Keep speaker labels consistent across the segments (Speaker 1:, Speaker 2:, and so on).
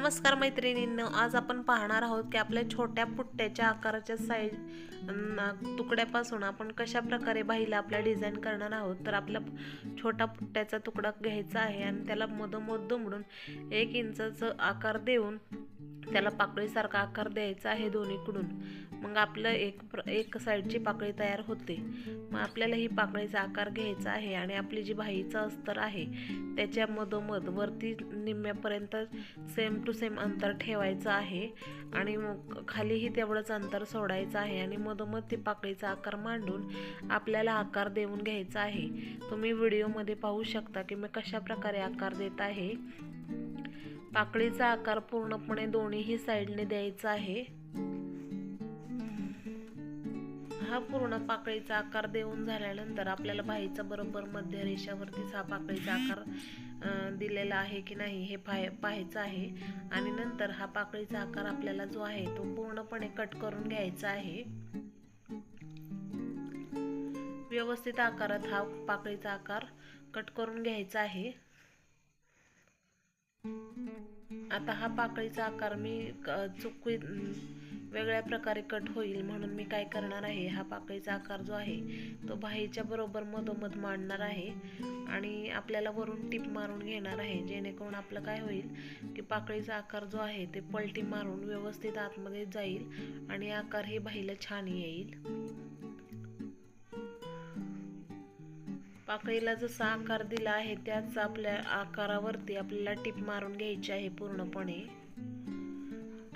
Speaker 1: नमस्कार मैत्रिणींनो आज आपण पाहणार आहोत की आपल्या छोट्या पुट्ट्याच्या आकाराच्या साईज तुकड्यापासून आपण कशा प्रकारे बाहीला आपल्या डिझाईन करणार आहोत. तर आपला छोटा पुट्ट्याचा तुकडा घ्यायचा आहे आणि त्याला मधोमध दुमडून एक इंचाचं आकार देऊन त्याला पाकळीसारखा आकार द्यायचा आहे दोन्हीकडून. मग आपलं एक प्र एक साईडची पाकळी तयार होते. मग आपल्याला ही पाकळीचा आकार घ्यायचा आहे आणि आपली जी भाईचं अस्तर आहे त्याच्या मधोमध वरती निम्म्यापर्यंत सेम टू सेम अंतर ठेवायचं आहे आणि मग खालीही तेवढंच अंतर सोडायचं आहे आणि मधोमध ती पाकळीचा आकार मांडून आपल्याला आकार देऊन घ्यायचा आहे. तुम्ही व्हिडिओमध्ये पाहू शकता की मी कशा प्रकारे आकार देत आहे. पाकळीचा आकार पूर्णपणे दोन्हीही साईडने द्यायचा आहे. हा पूर्ण पाकळीचा आकार देऊन झाल्यानंतर आपल्याला भाईचा बरोबर मध्य रेषावरतीच हा पाकळीचा आकार दिलेला आहे की नाही हे पाह पाहायचं आहे. आणि नंतर हा पाकळीचा आकार आपल्याला जो आहे तो पूर्णपणे कट करून घ्यायचा आहे. व्यवस्थित आकारात हा पाकळीचा आकार कट करून घ्यायचा आहे. आता हा पाकळीचा आकार मी चुकी वेगळ्या प्रकारे कट होईल म्हणून मी काय करणार आहे हा पाकळीचा आकार जो आहे तो बाहीच्या बरोबर मधोमध मांडणार आहे आणि आपल्याला वरून टीप मारून घेणार आहे जेणेकरून आपलं काय होईल की पाकळीचा आकार जो आहे ते पलटी मारून व्यवस्थित आतमध्ये जाईल आणि आकार हे बाहीला छान येईल. पाकळीला जसा आकार दिला आहे त्याच आपल्या आकारावरती आपल्याला टिप मारून घ्यायची आहे पूर्णपणे.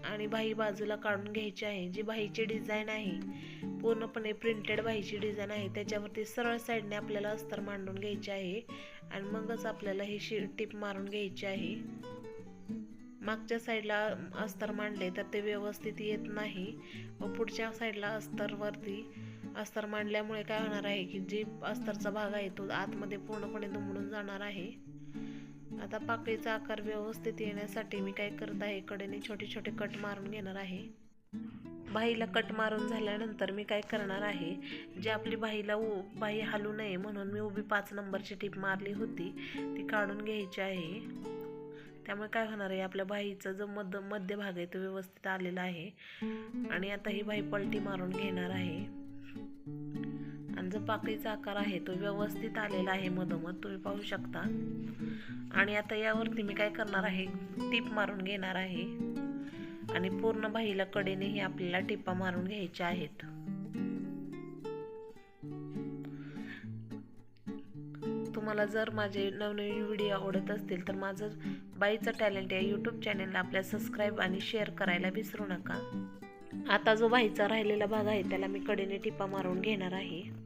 Speaker 1: आणि बाही बाजूला काढून घ्यायची आहे जी बाहीची डिझाईन आहे पूर्णपणे प्रिंटेड बाहीची डिझाईन आहे त्याच्यावरती सरळ साईडने आपल्याला अस्तर मांडून घ्यायचे आहे. आणि मगच आपल्याला ही शि टिप मारून घ्यायची आहे. मागच्या साईडला अस्तर मांडले तर ते व्यवस्थित येत नाही. व पुढच्या साईडला अस्तरवरती अस्तर मांडल्यामुळे काय होणार आहे की जी अस्तरचा भाग आहे तो आतमध्ये पूर्णपणे दुमडून जाणार आहे. आता पाकळीचा आकार व्यवस्थित येण्यासाठी मी काय करत आहे कडेने छोटे छोटे कट मारून घेणार आहे. बाईला कट मारून झाल्यानंतर मी काय करणार आहे जे आपली बाईला उ बाई हलू नये म्हणून मी उभी पाच नंबरची टीप मारली होती ती काढून घ्यायची आहे. त्यामुळे काय होणार आहे आपल्या बाईचा जो मध्य मध्य भाग आहे तो व्यवस्थित आलेला आहे. आणि आता ही बाई पलटी मारून घेणार आहे. जो पाकळीचा आकार आहे तो व्यवस्थित आलेला आहे मधोमध तुम्ही पाहू शकता. आणि आता यावरती मी काय करणार आहे टीप मारून घेणार आहे. आणि पूर्ण बाहीला कडेनेही आपल्याला टिपा मारून घ्यायच्या आहेत. तुम्हाला जर माझे नवनवीन व्हिडिओ आवडत असतील तर माझं बाईचं टॅलेंट या यूट्यूब चॅनलला आपल्या सबस्क्राईब आणि शेअर करायला विसरू नका. आता जो बाईचा राहिलेला भाग आहे त्याला मी कडेने टिपा मारून घेणार आहे.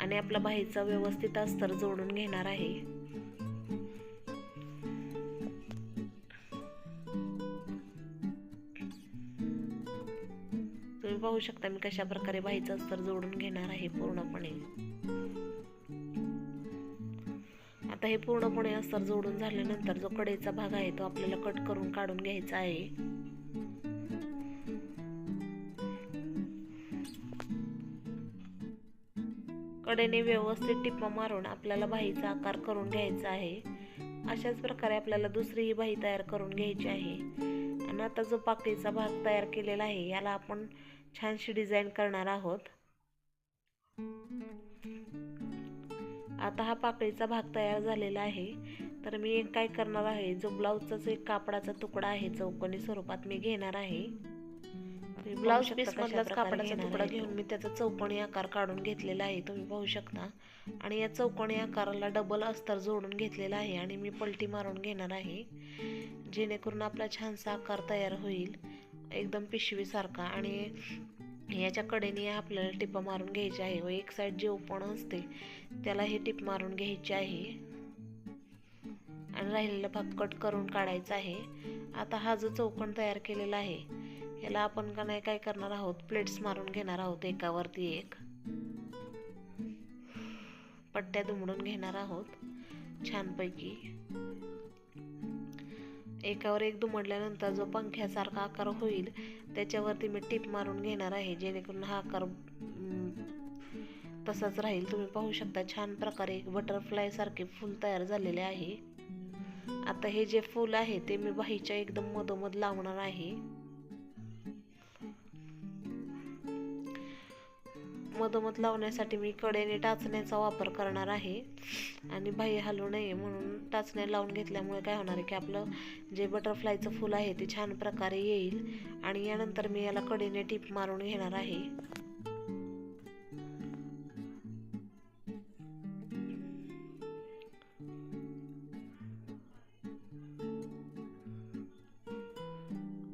Speaker 1: आणि आपला बाईचा व्यवस्थित अस्तर जोडून घेणार आहे. तुम्ही पाहू शकता मी कशा प्रकारे बाईचं अस्तर जोडून घेणार आहे पूर्णपणे. आता हे पूर्णपणे अस्तर जोडून झाल्यानंतर जो कडेचा भाग आहे तो आपल्याला कट करून काढून घ्यायचा आहे. कडेने व्यवस्थित टिप्पा मारून आपल्याला बाहीचा आकार करून घ्यायचा आहे. अशाच प्रकारे आपल्याला दुसरीही बाही तयार करून घ्यायची आहे. आणि आता जो पाकळीचा भाग तयार केलेला आहे याला आपण छानशी डिझाईन करणार आहोत. आता हा पाकळीचा भाग तयार झालेला आहे. तर मी एक काय करणार आहे जो ब्लाऊजचाच एक कापडाचा तुकडा आहे चौकोनी स्वरूपात मी घेणार आहे. ब्लाऊज पीस मधलाच कापडाचा तुकडा घेऊन मी त्याचा चौकोनी आकार काढून घेतलेला आहे तुम्ही पाहू शकता. आणि या चौकोनी आकाराला डबल अस्तर जोडून घेतलेला आहे आणि मी पलटी मारून घेणार आहे. जेणेकरून आपला छानसा आकार तयार होईल एकदम पिशवीसारखा. आणि याच्या कडेने आपल्याला टिपा मारून घ्यायची आहे व एक साईड जे ओपन असते त्याला हे टिप मारून घ्यायची आहे. आणि राहिलेला भाग कट करून काढायचा आहे. आता हा जो चौकोन तयार केलेला आहे याला आपण का नाही काय करणार आहोत? प्लेट्स मारून घेणार आहोत एकावरती एक. पट्ट्या दुमडून घेणार आहोत छानपैकी. एकावर एक दुमडल्यानंतर जो पंख्यासारखा आकार होईल त्याच्यावरती मी टीप मारून घेणार आहे जेणेकरून हा आकार तसाच राहील. तुम्ही पाहू शकता छान प्रकारे एक बटरफ्लाय सारखे फूल तयार झालेले आहे. आता हे जे फूल आहे ते मी बाहीच्या एकदम मधोमध लावणार आहे. मधोमध लावण्यासाठी मी कडेने टाचण्याचा वापर करणार आहे. आणि बाह्य हलू नये म्हणून टाचण्या लावून घेतल्यामुळे काय होणार आहे की आपलं जे बटरफ्लायचं फूल आहे ते छान प्रकारे येईल आणि यानंतर मी याला कडेने टीप मारून घेणार आहे.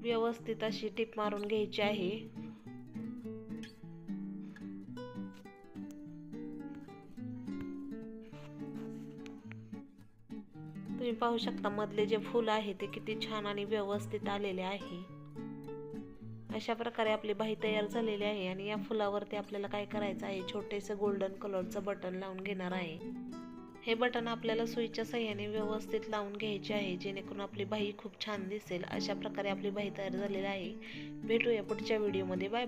Speaker 1: व्यवस्थित अशी टीप मारून घ्यायची आहे. तुम्ही पाहू शकता मधले जे फुल आहे ते किती छान आणि व्यवस्थित आलेले आहे. अशा प्रकारे आपली बाही तयार झालेली आहे आणि या फुलावरती आपल्याला काय करायचं आहे? छोटेसे गोल्डन कलरचं बटन लावून घेणार आहे. हे बटन आपल्याला सुईच्या सहाय्याने व्यवस्थित लावून घ्यायचे आहे जेणेकरून आपली बाही खूप छान दिसेल. अशा प्रकारे आपली बाही तयार झालेली आहे. भेटूया पुढच्या व्हिडिओमध्ये बाय